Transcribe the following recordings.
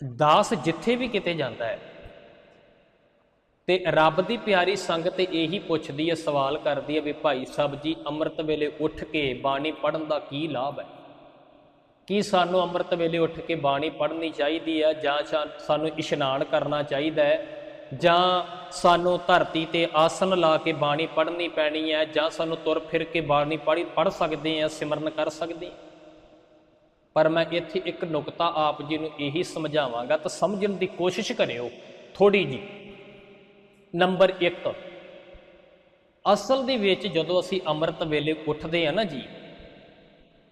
ਦਾਸ ਜਿੱਥੇ ਵੀ ਕਿਤੇ ਜਾਂਦਾ ਹੈ, ਤੇ ਰੱਬ ਦੀ ਪਿਆਰੀ ਸੰਗਤ ਇਹੀ ਪੁੱਛਦੀ ਹੈ, ਸਵਾਲ ਕਰਦੀ ਹੈ ਵੀ ਭਾਈ ਸਾਹਿਬ ਜੀ ਅੰਮ੍ਰਿਤ ਵੇਲੇ ਉੱਠ ਕੇ ਬਾਣੀ ਪੜਨ ਦਾ ਕੀ ਲਾਭ ਹੈ? ਕੀ ਸਾਨੂੰ ਅੰਮ੍ਰਿਤ ਵੇਲੇ ਉੱਠ ਕੇ ਬਾਣੀ ਪੜ੍ਹਨੀ ਚਾਹੀਦੀ ਹੈ ਜਾਂ ਸਾਨੂੰ ਇਸ਼ਨਾਨ ਕਰਨਾ ਚਾਹੀਦਾ ਹੈ? ਜਾਂ ਸਾਨੂੰ ਧਰਤੀ ਤੇ ਆਸਨ ਲਾ ਕੇ ਬਾਣੀ ਪੜ੍ਹਨੀ ਪੈਣੀ ਹੈ ਜਾਂ ਸਾਨੂੰ ਤੁਰ ਫਿਰ ਕੇ ਬਾਣੀ ਪੜ੍ਹ ਪੜ੍ਹ ਸਕਦੇ ਹਾਂ, ਸਿਮਰਨ ਕਰ ਸਕਦੇ ਹਾਂ? ਪਰ ਮੈਂ ਇੱਥੇ ਇੱਕ ਨੁਕਤਾ ਆਪ ਜੀ ਨੂੰ ਇਹੀ ਸਮਝਾਵਾਂਗਾ, ਤਾਂ ਸਮਝਣ ਦੀ ਕੋਸ਼ਿਸ਼ ਕਰਿਓ ਥੋੜੀ ਜੀ। ਨੰਬਰ 1 ਅਸਲ ਦੇ ਵਿੱਚ ਜਦੋਂ ਅਸੀਂ ਅੰਮ੍ਰਿਤ ਵੇਲੇ ਉੱਠਦੇ ਆ ਨਾ ਜੀ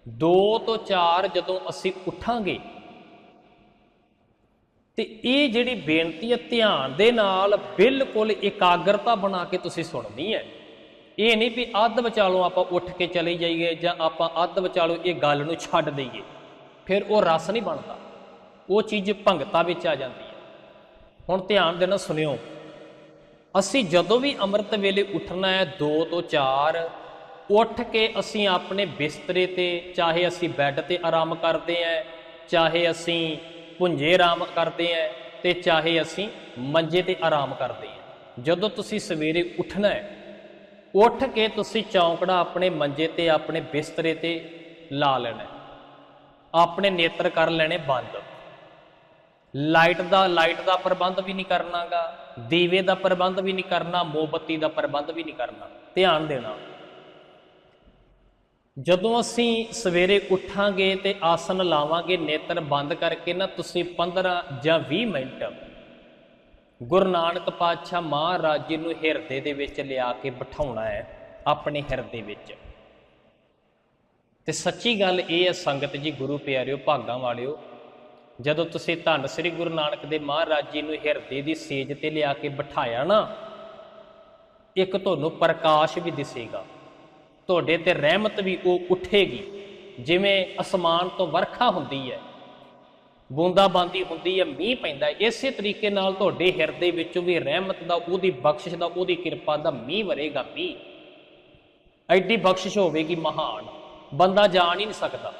2 ਤੋਂ 4 ਜਦੋਂ ਅਸੀਂ ਉੱਠਾਂਗੇ, ਤੇ ਇਹ ਜਿਹੜੀ ਬੇਨਤੀ ਹੈ ਧਿਆਨ ਦੇ ਨਾਲ ਬਿਲਕੁਲ ਇਕਾਗਰਤਾ ਬਣਾ ਕੇ ਤੁਸੀਂ ਸੁਣਨੀ ਹੈ। ਇਹ ਨਹੀਂ ਵੀ ਅੱਧ ਵਿਚਾਲੋਂ ਆਪਾਂ ਉੱਠ ਕੇ ਚਲੇ ਜਾਈਏ ਜਾਂ ਆਪਾਂ ਅੱਧ ਵਿਚਾਲੋਂ ਇਹ ਗੱਲ ਨੂੰ ਛੱਡ ਦਈਏ। ਫਿਰ ਉਹ ਰਸ ਨਹੀਂ ਬਣਦਾ। ਉਹ ਚੀਜ਼ ਭੰਗਤਾ ਵਿੱਚ ਆ ਜਾਂਦੀ ਹੈ। ਹੁਣ ਧਿਆਨ ਦੇਣਾ ਸੁਣਿਓ, ਅਸੀਂ ਜਦੋਂ ਵੀ ਅੰਮ੍ਰਿਤ ਵੇਲੇ ਉੱਠਣਾ ਹੈ 2 ਤੋਂ 4 ਉੱਠ ਕੇ ਅਸੀਂ ਆਪਣੇ ਬਿਸਤਰੇ ਤੇ, ਚਾਹੇ ਅਸੀਂ ਬੈੱਡ ਤੇ ਆਰਾਮ ਕਰਦੇ ਆਂ ਚਾਹੇ ਅਸੀਂ ਪੁੰਜੇ ਆਰਾਮ ਕਰਦੇ ਆਂ ਤੇ ਚਾਹੇ ਅਸੀਂ ਮੰਜੇ ਤੇ ਆਰਾਮ ਕਰਦੇ ਆਂ ਜਦੋਂ ਤੁਸੀਂ ਸਵੇਰੇ ਉੱਠਣਾ ਹੈ, ਉੱਠ ਕੇ ਤੁਸੀਂ ਚੌਂਕੜਾ ਆਪਣੇ ਮੰਜੇ ਤੇ, ਆਪਣੇ ਬਿਸਤਰੇ ਤੇ ਲਾ ਲੈਣਾ ਆਪਣੇ ਨੇਤਰ ਕਰ ਲੈਣੇ ਬੰਦ। ਲਾਈਟ ਦਾ ਲਾਈਟ ਦਾ ਪ੍ਰਬੰਧ ਵੀ ਨਹੀਂ ਕਰਨਾਗਾ, ਦੀਵੇ ਦਾ ਪ੍ਰਬੰਧ ਵੀ ਨਹੀਂ ਕਰਨਾ, ਮੋਮਬੱਤੀ ਦਾ ਪ੍ਰਬੰਧ ਵੀ ਨਹੀਂ ਕਰਨਾ। ਧਿਆਨ ਦੇਣਾ। ਜਦੋਂ ਅਸੀਂ ਸਵੇਰੇ ਉੱਠਾਂਗੇ ਤੇ ਆਸਨ ਲਾਵਾਂਗੇ, ਨੇਤਰ ਬੰਦ ਕਰਕੇ ਨਾ ਤੁਸੀਂ 15 ਜਾਂ 20 ਮਿੰਟ ਗੁਰੂ ਨਾਨਕ ਪਾਤਸ਼ਾਹ ਮਹਾਰਾਜ ਜੀ ਨੂੰ ਹਿਰਦੇ ਦੇ ਵਿੱਚ ਲਿਆ ਕੇ ਬਿਠਾਉਣਾ ਹੈ, ਆਪਣੇ ਹਿਰਦੇ ਵਿੱਚ। ਤੇ ਸੱਚੀ ਗੱਲ ਇਹ ਹੈ, ਸੰਗਤ ਜੀ, ਗੁਰੂ ਪਿਆਰਿਓ, ਭਾਗਾਂ ਵਾਲਿਓ, ਜਦੋਂ ਤੁਸੀਂ ਧੰਨ ਸ੍ਰੀ ਗੁਰੂ ਨਾਨਕ ਦੇ ਮਹਾਰਾਜ ਜੀ ਨੂੰ ਹਿਰਦੇ ਦੀ ਸੇਜ ਤੇ ਲਿਆ ਕੇ ਬਿਠਾਇਆ ਨਾ, ਇੱਕ ਤੁਹਾਨੂੰ ਪ੍ਰਕਾਸ਼ ਵੀ ਦਿਸੇਗਾ। ਤੁਹਾਡੇ ਤੇ ਰਹਿਮਤ ਵੀ ਉਹ ਉੱਠੇਗੀ। ਜਿਵੇਂ ਅਸਮਾਨ ਤੋਂ ਵਰਖਾ ਹੁੰਦੀ ਹੈ, ਬੂੰਦਾਬਾਂਦੀ ਹੁੰਦੀ ਹੈ, ਮੀਂਹ ਪੈਂਦਾ ਇਸੇ ਤਰੀਕੇ ਨਾਲ ਤੁਹਾਡੇ ਹਿਰਦੇ ਵਿੱਚੋਂ ਵੀ ਰਹਿਮਤ ਦਾ, ਉਹਦੀ ਬਖਸ਼ਿਸ਼ ਦਾ, ਉਹਦੀ ਕਿਰਪਾ ਦਾ ਮੀਂਹ ਵਰੇਗਾ ਮੀਂਹ। ਐਡੀ ਬਖਸ਼ਿਸ਼ ਹੋਵੇਗੀ ਮਹਾਨ। ਬੰਦਾ ਜਾਣ ਹੀ ਨਹੀਂ ਸਕਦਾ।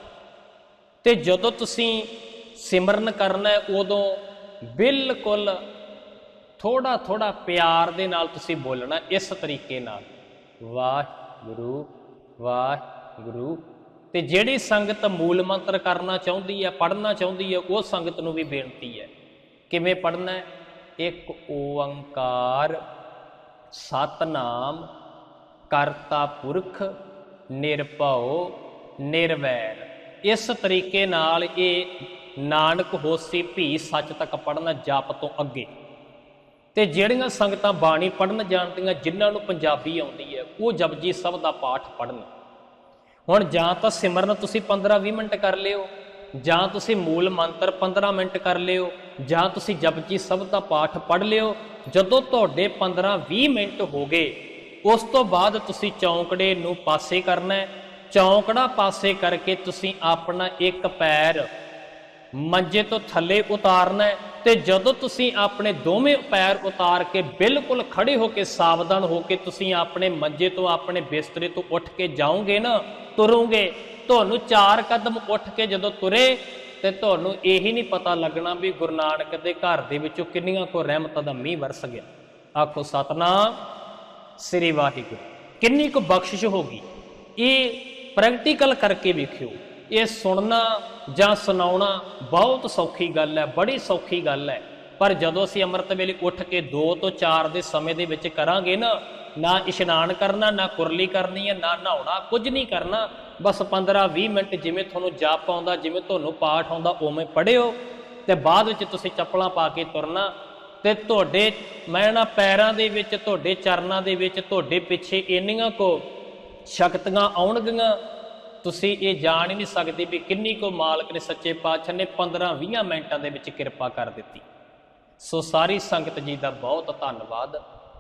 ਤੇ ਜਦੋਂ ਤੁਸੀਂ ਸਿਮਰਨ ਕਰਨਾ ਹੈ, ਉਦੋਂ ਬਿਲਕੁਲ ਥੋੜਾ ਥੋੜਾ ਪਿਆਰ ਦੇ ਨਾਲ ਤੁਸੀਂ ਬੋਲਣਾ ਇਸ ਤਰੀਕੇ ਨਾਲ। ਵਾਹਿਗੁਰੂ ਵਾਹਿਗੁਰੂ। ਤੇ ਜਿਹੜੀ ਸੰਗਤ ਮੂਲ ਮੰਤਰ ਕਰਨਾ ਚਾਹੁੰਦੀ ਹੈ, ਪੜ੍ਹਨਾ ਚਾਹੁੰਦੀ ਹੈ, ਉਹ ਸੰਗਤ ਨੂੰ ਵੀ ਬੇਨਤੀ ਹੈ। ਕਿਵੇਂ ਪੜ੍ਹਨਾ ਹੈ? ਇੱਕ ਓੰਕਾਰ, ਸਤਨਾਮ, ਕਰਤਾ ਪੁਰਖ ਨਿਰਭਉ, ਨਿਰਵੈਰ। ਇਸ ਤਰੀਕੇ ਨਾਲ ਇਹ ਨਾਨਕ ਹੋਸੀ ਭੀ ਸੱਚ ਤੱਕ ਪੜਨਾ ਜਪ ਤੋਂ ਅੱਗੇ। ਤੇ ਜਿਹੜੀਆਂ ਸੰਗਤਾਂ ਬਾਣੀ ਪੜਨ ਜਾਣਦੀਆਂ, ਜਿਨ੍ਹਾਂ ਨੂੰ ਪੰਜਾਬੀ ਆਉਂਦੀ ਹੈ, ਉਹ ਜਪਜੀ ਸਭ ਦਾ ਪਾਠ ਪੜਨ ਹੁਣ ਜਾਂ ਤਾਂ ਸਿਮਰਨ ਤੁਸੀਂ 15-20 ਮਿੰਟ ਕਰ ਲਿਓ, ਜਾਂ ਤੁਸੀਂ ਮੂਲ ਮੰਤਰ 15 ਮਿੰਟ ਕਰ ਲਿਓ, ਜਾਂ ਤੁਸੀਂ ਜਪਜੀ ਸਭ ਦਾ ਪਾਠ ਪੜ ਲਿਓ। ਜਦੋਂ ਤੁਹਾਡੇ 15-20 ਮਿੰਟ ਹੋ ਗਏ ਉਸ ਤੋਂ ਬਾਅਦ ਤੁਸੀਂ ਚੌਂਕੜੇ ਨੂੰ ਪਾਸੇ ਕਰਨਾ ਹੈ। ਚੌਂਕੜਾ ਪਾਸੇ ਕਰਕੇ ਤੁਸੀਂ ਆਪਣਾ ਇੱਕ ਪੈਰ ਮੰਜੇ ਤੋਂ ਥੱਲੇ ਉਤਾਰਨਾ ਹੈ ਤੇ ਜਦੋਂ ਤੁਸੀਂ ਆਪਣੇ ਦੋਵੇਂ ਪੈਰ ਉਤਾਰ ਕੇ ਬਿਲਕੁਲ ਖੜੇ ਹੋ ਕੇ ਸਾਵਧਾਨ ਹੋ ਕੇ ਤੁਸੀਂ ਆਪਣੇ ਮੰਜੇ ਤੋਂ, ਆਪਣੇ ਬਿਸਤਰੇ ਤੋਂ ਉੱਠ ਕੇ ਜਾਓਗੇ ਨਾ, ਤੁਰੋਗੇ। ਤੁਹਾਨੂੰ ਚਾਰ ਕਦਮ ਉੱਠ ਕੇ ਜਦੋਂ ਤੁਰੇ ਤੇ ਤੁਹਾਨੂੰ ਇਹੀ ਨਹੀਂ ਪਤਾ ਲੱਗਣਾ ਵੀ ਗੁਰੂ ਨਾਨਕ ਦੇ ਘਰ ਦੇ ਵਿੱਚੋਂ ਕਿੰਨੀਆਂ ਕੋ ਰਹਿਮਤਾਂ ਦਾ ਮੀਂਹ ਵਰਸ ਗਿਆ। ਆਖੋ, ਸਤਨਾਮ ਸ੍ਰੀ ਵਾਹਿਗੁਰੂ। ਕਿੰਨੀ ਕੁ ਬਖਸ਼ਿਸ਼ ਹੋਗੀ ਇਹ ਪ੍ਰੈਕਟੀਕਲ ਕਰਕੇ ਵੇਖਿਓ। ਇਹ ਸੁਣਨਾ ਜਾਂ ਸੁਣਾਉਣਾ ਬਹੁਤ ਸੌਖੀ ਗੱਲ ਹੈ, ਬੜੀ ਸੌਖੀ ਗੱਲ ਹੈ। ਪਰ ਜਦੋਂ ਅਸੀਂ ਅੰਮ੍ਰਿਤ ਵੇਲੇ ਉੱਠ ਕੇ 2 ਤੋਂ 4 ਦੇ ਸਮੇਂ ਦੇ ਵਿੱਚ ਕਰਾਂਗੇ ਨਾ ਨਾ ਇਸ਼ਨਾਨ ਕਰਨਾ, ਨਾ ਕੁਰਲੀ ਕਰਨੀ ਹੈ, ਨਾ ਨਹਾਉਣਾ, ਕੁਝ ਨਹੀਂ ਕਰਨਾ, ਬਸ 15-20 ਮਿੰਟ ਜਿਵੇਂ ਤੁਹਾਨੂੰ ਜਾਪ ਆਉਂਦਾ, ਜਿਵੇਂ ਤੁਹਾਨੂੰ ਪਾਠ ਆਉਂਦਾ, ਉਵੇਂ ਪੜਿਓ ਤੇ ਬਾਅਦ ਵਿੱਚ ਤੁਸੀਂ ਚੱਪਲਾਂ ਪਾ ਕੇ ਤੁਰਨਾ ਤੇ ਤੁਹਾਡੇ, ਮੈਂ ਨਾ ਪੈਰਾਂ ਦੇ ਵਿੱਚ, ਤੁਹਾਡੇ ਚਰਨਾਂ ਦੇ ਵਿੱਚ, ਤੁਹਾਡੇ ਪਿੱਛੇ ਇੰਨੀਆਂ ਕੋ ਸ਼ਕਤੀਆਂ ਆਉਣਗੀਆਂ। ਤੁਸੀਂ ਇਹ ਜਾਣ ਹੀ ਨਹੀਂ ਸਕਦੇ ਵੀ ਕਿੰਨੀ ਕੋ ਮਾਲਕ ਨੇ ਸੱਚੇ ਪਾਤਸ਼ਾਹ ਨੇ 15-20 ਮਿੰਟਾਂ ਦੇ ਵਿੱਚ ਕਿਰਪਾ ਕਰ ਦਿੱਤੀ। ਸੋ ਸਾਰੀ ਸੰਗਤ ਜੀ ਦਾ ਬਹੁਤ ਧੰਨਵਾਦ।